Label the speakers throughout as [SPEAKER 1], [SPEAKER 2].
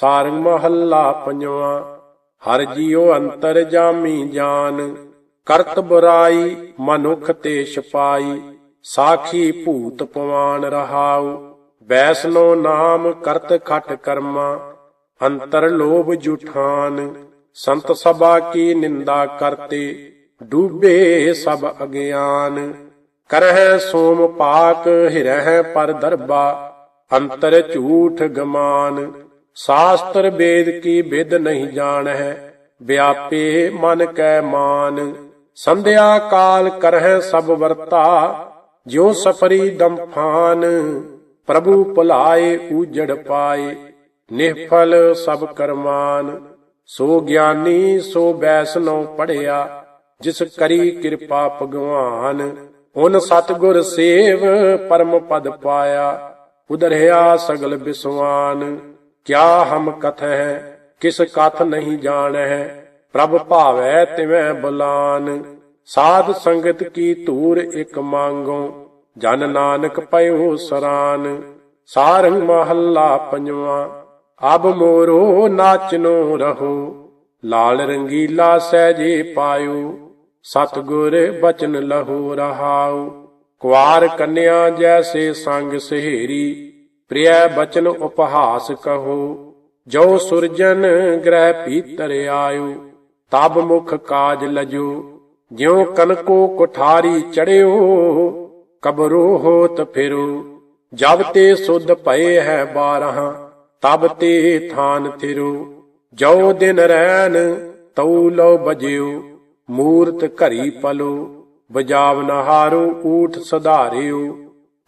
[SPEAKER 1] ਸਾਰੰਗ ਮਹੱਲਾ ਪੰਜਵਾਂ। ਹਰ ਜੀਉ ਅੰਤਰ ਜਾਮੀ ਜਾਨ, ਕਰਤ ਬੁਰਾਈ ਮਨੁਖ ਤੇ ਛਪਾਈ, ਸਾਖੀ ਭੂਤ ਪਵਾਨ ਰਹਾਉ। ਬੈਸਨੋ ਨਾਮ ਕਰਤ ਖਟ ਕਰਮਾ, ਅੰਤਰ ਲੋਭ ਜੁਠਾਨ। ਸੰਤ ਸਭਾ ਕੀ ਨਿੰਦਾ ਕਰਤੇ, ਡੂਬੇ ਸਭ ਅਗਿਆਨ। ਕਰਹਿ ਸੋਮ ਪਾਕ, ਹਿਰਹਿ ਪਰ ਦਰਬਾ, ਅੰਤਰ ਝੂਠ ਗਮਾਨ। ਸਾਸਤਰ ਵੇਦ ਕੀ ਵਿਦ ਨਹੀਂ ਜਾਣਹਿ, ਵਿਆਪੇ ਮਨ ਕੈ ਮਾਨ। ਸੰਧਿਆ ਕਾਲ ਕਰਹਿ ਸਭ ਵਰਤਾ, ਜਿਉ ਸਫਰੀ ਦੰਫਾਨ ਪ੍ਰਭੂ ਭੁਲਾਏ ਊਜੜ ਪਾਏ ਨਿਹਫਲ ਸਭ ਕਰਮਾਨ। ਸੋ ਗਿਆਨੀ, ਸੋ ਬੈਸਨੋ ਪੜਿਆ, ਜਿਸ ਕਰੀ ਕਿਰਪਾ ਭਗਵਾਨ। ਓਨ ਸਤਗੁਰ ਸੇਵ, ਪਰਮ ਪਦ ਪਾਇਆ ਉਦਰਿਆ ਸਗਲ ਬਿਸਵਾਨ। ਕਿਆ ਹਮ ਕਥ ਹੈ? ਕਿਸ ਕਥ ਨਹੀਂ ਜਾਣ? ਹੈ ਪ੍ਰਭ ਭਾਵੈ ਤਿਵੈ ਬੁਲਾਨ। ਸਾਧ ਸੰਗਤ ਕੀ ਧੂਰ ਇਕ ਮੰਗੋ? ਜਨ ਨਾਨਕ ਪਇਓ ਸਰਾਨ। ਸਾਰੰਗ ਮਹੱਲਾ ਪੰਜਵਾਂ। ਅਬ ਮੋਰੋ ਨਾਚਨੋ ਰਹੋ। ਲਾਲ ਰੰਗੀਲਾ ਸਹਿਜੇ ਪਾਇਓ। ਸਤਗੁਰ ਬਚਨ ਲਹੋ ਰਹਾਉ। ਕੁਆਰ ਕੰਨਿਆ ਜੈਸੇ ਸੰਗ ਸਹੇਰੀ। ਪ੍ਰਿਯ ਬਚਨ ਉਪਹਾਸ ਕਹੋ, ਜੋ ਸੁਰਜਨ ਗ੍ਰਹਿ ਭੀਤਰ ਆਇਓ ਤਬ ਮੁਖ ਕਾਜ ਲਜੋ, ਜਿਉ ਕਨਕੋ ਕੁਠਾਰੀ ਚੜਿਓ ਕਬਰੋ ਹੋਤ ਫਿਰੋ, ਜਬ ਤੇ ਸੁਧ ਭਏ ਹੈ ਬਾਰਹਾਂ, ਤਬ ਤੇ ਥਾਨ ਥਿਰੋ, ਜੋ ਦਿਨ ਰੈਨ ਤਉ ਲੋ ਬਜਿਓ ਮੂਰਤ ਘਰੀ ਪਲੋ, ਬਜਾਵ ਨਹਾਰੋ ਊਠ ਸਧਾਰਿਓ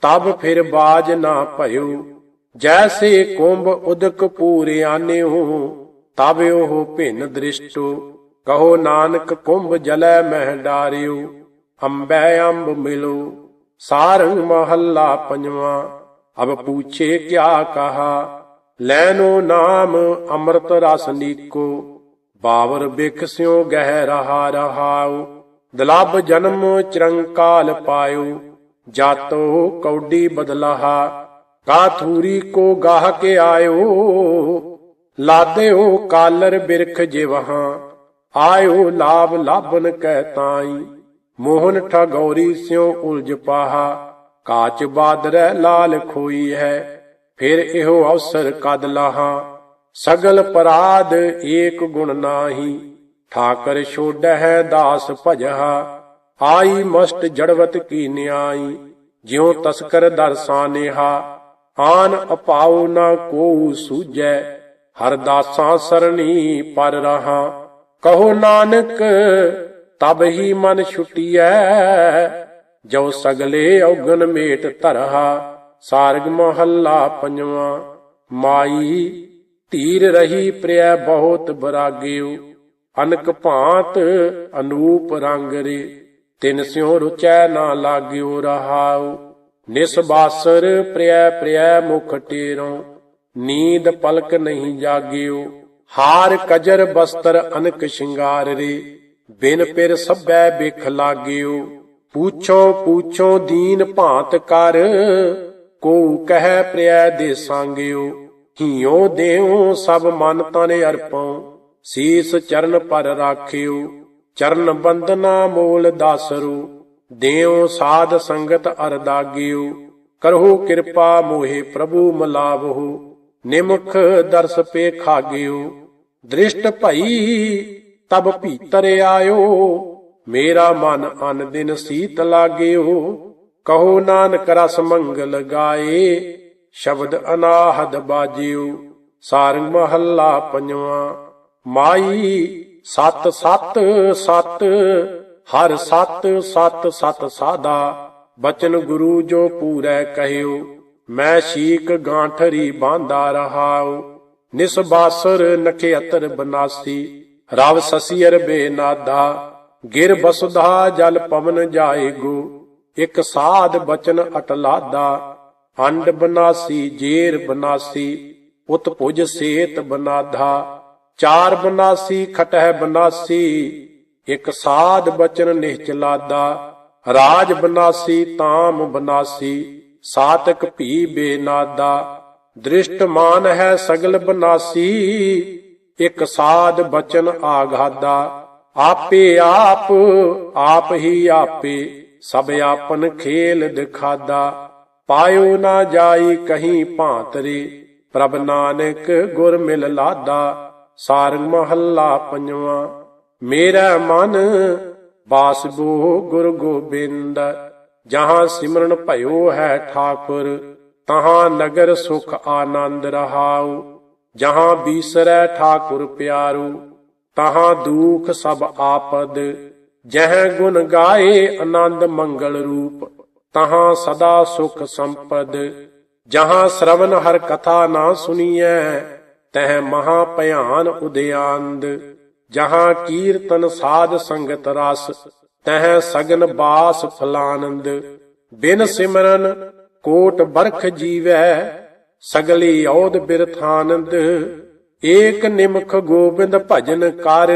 [SPEAKER 1] ਤਬ ਫਿਰ ਬਾਜ ਨਾ ਭਇਓ ਜੈਸੇ ਕੁੰਭ ਉਦਕ ਪੂਰੇ ਆਨਿਓ ਤਬ ਉਹ ਭਿੰਨ ਦ੍ਰਿਸ਼ਟੋ। ਕਹੋ ਨਾਨਕ, ਕੁੰਭ ਜਲੈ ਮਹਿ ਡਾਰਿਓ ਅੰਬੈ ਅੰਬ ਮਿਲੋ। ਸਾਰੰਗ ਮਹੱਲਾ ਪੰਜਵਾਂ, ਅਬ ਪੂਛੇ ਕਿਆ ਕਹਾ। ਲੈਨੋ ਨਾਮ ਅੰਮ੍ਰਿਤ ਰਸ ਨੀਕੋ, ਬਾਵਰ ਬਿਖ ਸਿਓ ਗਹਿ ਰਹਾ ਰਹਾਉ ਦਲਬ ਜਨਮ ਚਰੰਕਾਲ ਪਾਇਓ ਜਾਤੋ ਕੌਡੀ ਬਦਲਾਹਾ। ਕਾਥੂਰੀ ਕੋ ਗਾਹ ਕੇ ਆਇਓ, ਲਾਦਿਓ ਕਾਲਰ ਬਿਰਖ ਜਿਵਹਾਂ। ਆਇਓ ਲਾਭ ਲਾਭਨ ਕਹਿ ਤਾਈ, ਮੋਹਨ ਠਗੌਰੀ ਸਿਓ ਉਲਝ ਪਾਹਾ। ਕਾਚ ਬਾਦਰੈ ਲਾਲ ਖੋਈ ਹੈ, ਫਿਰ ਇਹੋ ਅਵਸਰ ਕਦ ਲਾਹਾ। ਸਗਲ ਪਰਾਧ ਏਕ ਗੁਣ ਨਾਹੀ, ਠਾਕਰ ਛੋੜੈ ਦਾਸ ਭਜਹਾ। ਆਈ ਮਸਟ ਜੜਵਤ ਕੀ ਨਿਆਈ, ਜਿਉ ਤਸਕਰ ਦਰਸਾਨੇਹਾ ਆਨ ਅਪਾਉ ਨਾ ਕੋ ਸੂਜੈ ਹਰ ਸਰਣੀ ਪਰ ਰਹਾ। ਕਹੋ ਨਾਨਕ, ਤਬ ਹੀ ਮਨ ਛੁਟੀਐ ਜੋ ਸਗਲੇ ਔਗਨ ਮੇਟ ਧਰਹਾ। ਸਾਰਗ ਮਹੱਲਾ ਪੰਜਵਾਂ, ਮਾਈ ਧੀਰ ਰਹੀ ਪ੍ਰਿਆ ਬਹੁਤ ਬਰਾਗਿਓ ਅਨਕ ਭਾਂਤ ਅਨੂਪ ਰੰਗ ਰੇ, ਤਿਨ ਸਿਉ ਰੁਚੈ ਨਾ ਲਾਗਿਓ ਰਹਾਉ। ਨਿਸਬਾਸਰ ਪ੍ਰਿਆ ਪ੍ਰਿਆ ਮੁਖ ਟੇਰੋ, ਨੀਂਦ ਪਲਕ ਨਹੀਂ ਜਾਗਿਓ। ਹਾਰ ਕਜਰ ਬਸਤਰ ਅਨਕ ਸ਼ਿੰਗਾਰ ਰੇ ਬਿਨ ਪਿਰ ਸਭੈ ਬਿਖ ਲਾਗਿਓ। ਪੂਛੋ ਪੂਛੋ ਦੀਨ ਭਾਂਤ ਕਰ ਕੋ ਕਹਿ ਪ੍ਰਿਆ ਦੇ ਸੰਗਿਓ। ਹੀਓ ਦੇਉ ਸਭ ਮਨ ਤਨ ਅਰਪਉ, ਸੀਸ ਚਰਨ ਪਰ ਰਾਖਿਓ। ਚਰਨ ਬੰਦਨਾ ਮੋਲ ਦਾਸਰੂ ਦਿਓ ਸਾਧ ਸੰਗਤ ਅਰਦਾਗਿਓ ਕਰਹੁ ਕਿਰਪਾ ਮੋਹੇ ਪ੍ਰਭੂ ਮਲਾਵਹੁ, ਨਿਮਖ ਦਰਸ ਪੇ ਖਾਗਿਓ ਦ੍ਰਿਸ਼ਟ ਭਈ ਤਬ ਭੀਤਰ ਆਇਓ, ਮੇਰਾ ਮਨ ਅਨ ਦਿਨ ਸੀਤ ਲਾਗਿਓ, ਕਹੋ ਨਾਨਕ ਰਸ ਮੰਗਲ ਗਾਏ, ਸ਼ਬਦ ਅਨਾਹਦ ਬਾਜਿਓ, ਸਾਰੰਗ ਮਹੱਲਾ ਪੰਜਵਾਂ, ਮਾਈ ਸਤ ਸਤ ਸਤ ਹਰ ਸਤ ਸਤ ਸਤ ਸਾਦਾ, ਬਚਨ ਗੁਰੂ ਜੋ ਪੂਰੈ ਕਹਿਓ, ਮੈਂ ਸ਼ੀਕ ਗਾਂਠਰੀ ਬਾਂਦਾ ਰਹਾਉ ਨਿਸਬਾਸਰ ਨਖੇਤਰ ਬਨਾਸੀ, ਰਵ ਸਸੀਰ ਬੇਨਾਦਾ, ਗਿਰ ਬਸੁਧਾ ਜਲ ਪਵਨ ਜਾਏਗੋ ਇਕ ਸਾਧ ਬਚਨ ਅਟਲਾਦਾ, ਅੰਡ ਬਨਾਸੀ ਜੇਰ ਬਨਾਸੀ, ਉਤ ਭੁਜ ਸੇਤ ਬਨਾਧਾ, ਚਾਰ ਬਨਾਸੀ ਖਟਹਿ ਬਨਾਸੀ ਇਕ ਸਾਧ ਬਚਨ ਨਿਹਚਲਾਦਾ ਰਾਜ ਬਨਾਸੀ ਤਾਮ ਬਨਾਸੀ, ਸਾਤਕ ਭੀ ਬੇਨਾਦਾ ਦ੍ਰਿਸ਼ਟਮਾਨ ਹੈ ਸਗਲ ਬਨਾਸੀ, ਇਕ ਸਾਧ ਬਚਨ ਆਗਾਦਾ ਆਪੇ ਆਪ ਆਪ ਹੀ ਆਪੇ, ਸਭ ਆਪਨ ਖੇਲ ਦਿਖਾਦਾ, ਪਾਇਓ ਨਾ ਜਾਈ ਕਹੀਂ ਭਾਂਤਰੇ, ਪ੍ਰਭ ਨਾਨਕ ਗੁਰ ਮਿਲ ਲਾਦਾ ਸਾਰੰਗ ਮਹੱਲਾ ਪੰਜਵਾਂ। ਮੇਰਾ ਮਨ ਬਾਸਬੋ ਗੁਰ ਗੋਬਿੰਦ, ਜਹਾਂ ਸਿਮਰਨ ਭਇਓ ਹੈ ਠਾਕੁਰ, ਤਹਾਂ ਨਗਰ ਸੁਖ ਆਨੰਦ ਰਹਾਉ, ਜਹਾਂ ਬੀਸਰੈ ਠਾਕੁਰ ਪਿਆਰੂ, ਤਹਾਂ ਦੁਖ ਸਭ ਆਪਦ, ਜਹ ਗੁਣ ਗਾਏ ਆਨੰਦ ਮੰਗਲ ਰੂਪ, ਤਹਾਂ ਸਦਾ ਸੁਖ ਸੰਪਦ, ਜਹਾਂ ਸ਼ਰਵਨ ਹਰ ਕਥਾ ਨਾ ਸੁਨੀਐ, ਤਹ ਮਹਾ ਭਿਆਨ ਉਦਿਆਨੰਦ ਜਹਾਂ ਕੀਰਤਨ ਸਾਧ ਸੰਗਤ ਰਸ, ਤਹ ਸਗਨ ਬਾਸ ਫਲਾਨੰਦ। ਬਿਨ ਸਿਮਰਨ ਕੋਟ ਬਰਖ ਜੀਵੈ, ਸਗਲੀ ਔਦ ਬਿਰਥਾਨੰਦ। ਏਕ ਨਿਮਖ ਗੋਬਿੰਦ ਭਜਨ ਕਰ,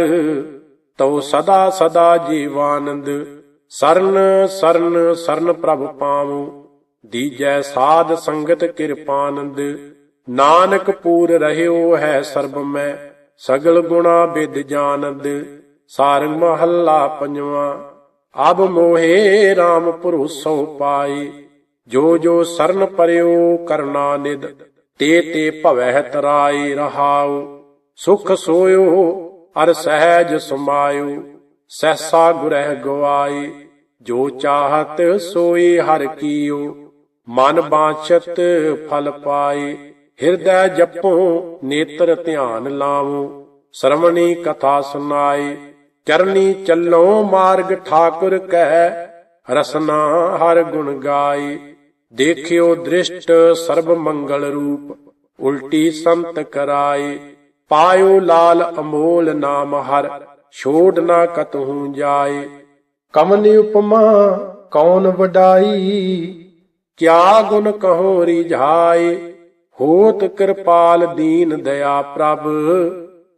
[SPEAKER 1] ਤਉ ਸਦਾ ਸਦਾ ਜੀਵਾਨੰਦ। ਸਰਨ ਸਰਨ ਸਰਨ ਪ੍ਰਭ ਪਾਵੂ, ਦੀਜੈ ਸਾਧ ਸੰਗਤ ਕਿਰਪਾਨੰਦ। ਨਾਨਕ ਪੂਰ ਰਹਿਓ ਹੈ ਸਰਬ ਮੈਂ। ਸਗਲ ਗੁਣਾ ਬਿਦ ਜਾਣਦ ਸਾਰੰਗ ਮਹੱਲਾ ਪੰਜਵਾਂ। ਅਬ ਮੋਹੇ RAM ਭਰੋਸੋ ਪਾਈ ਜੋ ਜੋ ਸਰਨ ਪਰਿਓ ਕਰਨਾ ਨਿਦ, ਤੇ ਤੇ ਭਵਹਿ ਤਰਾਈ ਰਹਾਉ। ਸੁਖ ਸੋਇਓ, ਅਰ ਸਹਿਜ ਸਮਾਇਓ, ਸਹਸਾ ਗੁਰਹਿ ਗਵਾਈ ਜੋ ਚਾਹਤ ਸੋਈ ਹਰ ਕੀਓ, ਮਨ ਬਾਛਤ ਫਲ ਪਾਏ। ਹਿਰਦੈ ਜਪੋ, ਨੇਤਰ ਧਿਆਨ ਲਾਵੋ। ਸ਼ਰਵਣੀ ਕਥਾ ਸੁਨਾਏ ਚਰਨੀ ਚੱਲੋ, ਮਾਰਗ ਠਾਕੁਰ ਕਹਿ, ਰਸਨਾ ਹਰ ਗੁਣ ਗਾਏ ਦੇਖਿਓ ਦ੍ਰਿਸ਼ਟ ਸਰਬ ਮੰਗਲ ਰੂਪ, ਉਲਟੀ ਸੰਤ ਕਰਾਏ ਪਾਇਓ ਲਾਲ ਅਮੋਲ ਨਾਮ ਹਰ, ਛੋੜ ਨਾ ਕਤਹੂ ਜਾਏ ਕਮਨੀ ਉਪਮਾ ਕੌਣ ਵਡਾਈ? ਕਿਆ ਗੁਣ ਕਹੋ ਰਿਝਾਏ ਹੋਤ ਕਿਰਪਾਲ ਦੀਨ ਦਇਆ ਪ੍ਰਭ,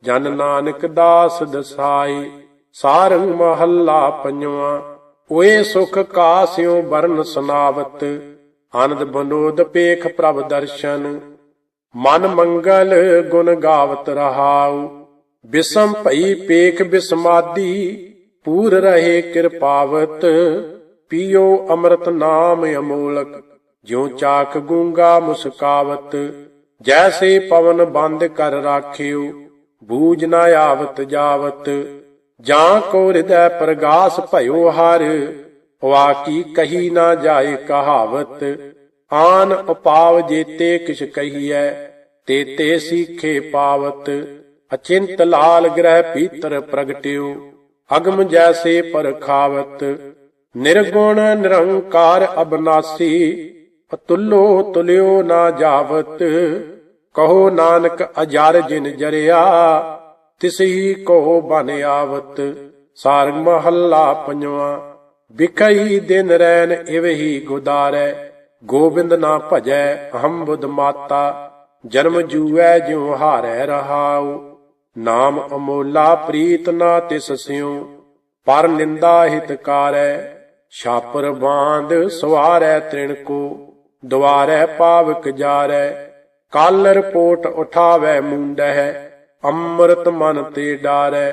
[SPEAKER 1] ਜਨ ਨਾਨਕ ਦਾਸ ਦਸਾਈ ਸਾਰੰਗ ਮਹੱਲਾ ਪੰਜਵਾਂ ਓਏ ਸੁਖ ਕਾਸਿਓ ਬਰਨ ਸੁਨਾਵਤ, ਆਨੰਦ ਬਨੋਦ ਪੇਖ ਪ੍ਰਭ ਦਰਸ਼ਨ, ਮਨ ਮੰਗਲ ਗੁਣ ਗਾਵਤ ਰਹਾਉ, ਬਿਸਮ ਭਈ ਪੇਖ ਬਿਸਮਾਦੀ, ਪੂਰ ਰਹੇ ਕਿਰਪਾਵਤ, ਪੀਓ ਅੰਮ੍ਰਿਤ ਨਾਮ ਅਮੋਲਕ ਜਿਉ ਚਾਕ ਗੂੰਗਾ ਮੁਸਕਾਵਤ, ਜੈਸੇ ਪਵਨ ਬੰਦ ਕਰ ਰਾਖਿਓ, ਬੂਝ ਨਾ ਆਵਤ ਜਾਵਤ, ਜਾਂ ਕੋ ਹਿਰਦੈ ਪ੍ਰਗਾਸ ਭਇਓ ਹਰ ਵਾਕੀ ਕਹੀ ਨਾ ਜਾਏ ਕਹਾਵਤ, ਆਨ ਉਪਾਵ ਜੇਤੇ ਕਿਛ ਕਹੀਐ, ਤੇਤੇ ਸੀਖੇ ਪਾਵਤ, ਅਚਿੰਤ ਲਾਲ ਗ੍ਰਹਿ ਪੀਤਰ ਪ੍ਰਗਟਿਓ, ਅਗਮ ਜੈਸੇ ਪਰਖਾਵਤ, ਨਿਰਗੁਣ ਨਿਰੰਕਾਰ ਅਬਨਾਸੀ ਅਤੁੱਲੋ ਤੁਲਿਓ ਨਾ ਜਾਵਤ, ਕਹੋ ਨਾਨਕ ਅਜਰ ਜਿਨ ਜਰਿਆ, ਤਿਸਹੀ ਕੋ ਬਨ ਆਵਤ ਸਾਰਗ ਮਹੱਲਾ ਪੰਜਵਾਂ, ਵਿਖਈ ਦਿਨ ਰੈਨ ਇਵਹੀ ਗੁਦਾਰੈ, ਗੋਬਿੰਦ ਨਾ ਭਜੈ ਅਹੰ ਬੁੱਧ ਮਾਤਾ, ਜਨਮ ਜੂਐ ਜਿਉ ਹਾਰੈ ਰਹਾਉ, ਨਾਮ ਅਮੋਲਾ ਪ੍ਰੀਤ ਨਾ ਤਿਸ ਸਿਉ, ਪਰ ਨਿੰਦਾ ਹਿਤਕਾਰੈ ਛਾਪਰ ਬਾਂਧ ਸਵਾਰੈ ਤ੍ਰਿਣ ਕੋ ਦੁਆਰੈ ਪਾਵਕ ਜਾਰੈ, ਕਾਲ ਰਿਪੋਰਟ ਉਠਾਵੈ ਮੁੰਡਹਿ, ਅੰਮ੍ਰਿਤ ਮਨ ਤੇ ਡਾਰੈ।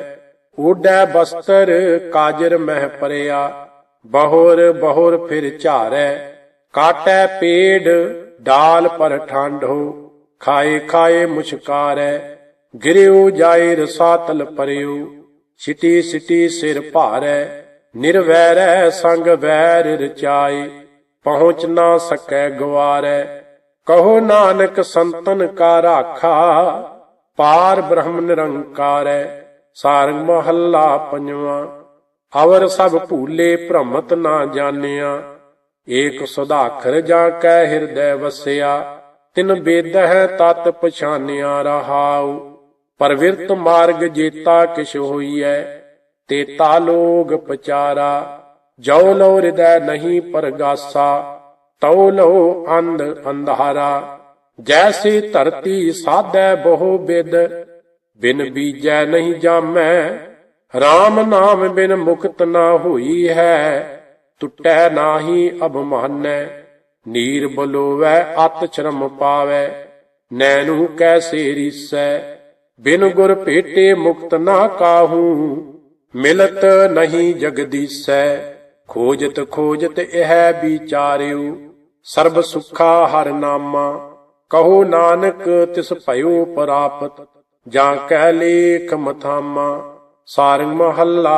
[SPEAKER 1] ਓਡੈ ਬਸਤਰ, ਕਾਜਰ ਮਹਿ ਪਰਿਆ, ਬਹੁਰ ਬਹੁਰ ਫਿਰ ਝਾਰੈ। ਕਾਟੈ ਪੇੜ, ਡਾਲ ਪਰ ਠਾਂਢੋ ਖਾਏ ਖਾਏ ਮੁਸ਼ਕਾਰੈ। ਗਿਰਿਓ ਜਾਏ ਰਸਾਤਲ ਪਰਿਓ, ਸਿਟੀ ਸਿਟੀ ਸਿਰ ਭਾਰੈ, ਨਿਰਵੈਰੈ ਸੰਗ ਵੈਰ ਰਚਾਈ ਪਹੁੰਚ ਨਾ ਸਕੈ ਗਵਾਰੈ। ਕਹੋ ਨਾਨਕ ਸੰਤਨ ਕਾ ਰਾਖਾ, ਪਾਰ ਬ੍ਰਹਮ ਨਿਰੰਕਾਰੈ। ਸਾਰੰਗ ਮਹੱਲਾ ਪੰਜਵਾਂ, ਅਵਰ ਸਭ ਭੂਲੇ ਭ੍ਰਮਤ ਨਾ ਜਾਣਿਆ। ਏਕ ਸੁਧਾਖਰ ਜਾ ਕੈ ਹਿਰਦੈ ਵਸਿਆ, ਤਿਨ ਬੇਦ ਹੈ ਤਤ ਪਛਾਨਿਆ ਰਹਾਉ। ਪਰਵਿਰਤ ਮਾਰਗ ਜੇਤਾ ਕਿਛ ਹੋਈਐ, ਤੇਤਾ ਲੋਗ ਪਚਾਰਾ। ਜੋ ਲੋ ਹਿਰਦੈ ਨਹੀਂ ਪਰਗਾਸਾ, ਤਉ ਲੋ ਅੰਧ ਅੰਧਾਰਾ। ਜੈਸੀ ਧਰਤੀ ਸਾਧੈ ਬਹੁ ਬਿਦ, ਬਿਨ ਬੀਜੈ ਨਹੀਂ ਜਾਮੈ। RAM ਨਾਮ ਬਿਨ ਮੁਕਤ ਨਾ ਹੋਈ ਹੈ, ਟੁੱਟੈ ਨਾਹੀ ਅਭਮਾਨੈ। ਨੀਰ ਬਲੋਵੈ, ਅਤ ਸ਼ਰਮ ਪਾਵੈ ਨੈਨੂ ਕੈਸੇ ਰੀਸੈ ਬਿਨ ਗੁਰ ਭੇਟੇ ਮੁਕਤ ਨਾ ਕਾਹੂ, ਮਿਲਤ ਨਹੀਂ ਜਗਦੀਸੈ। ਖੋਜਤ ਖੋਜਤ ਇਹ ਵਿਚਾਰਿਓ, ਸਰਬ ਸੁਖਾ ਹਰ ਨਾਮਾ, ਕਹੋ ਨਾਨਕ ਤਿਸ ਭਇਓ ਪ੍ਰਾਪਤ, ਜਾਂ ਕਹਿ ਲੇਖ ਮਥਾਮਾ, ਸਾਰੰਗ ਮਹੱਲਾ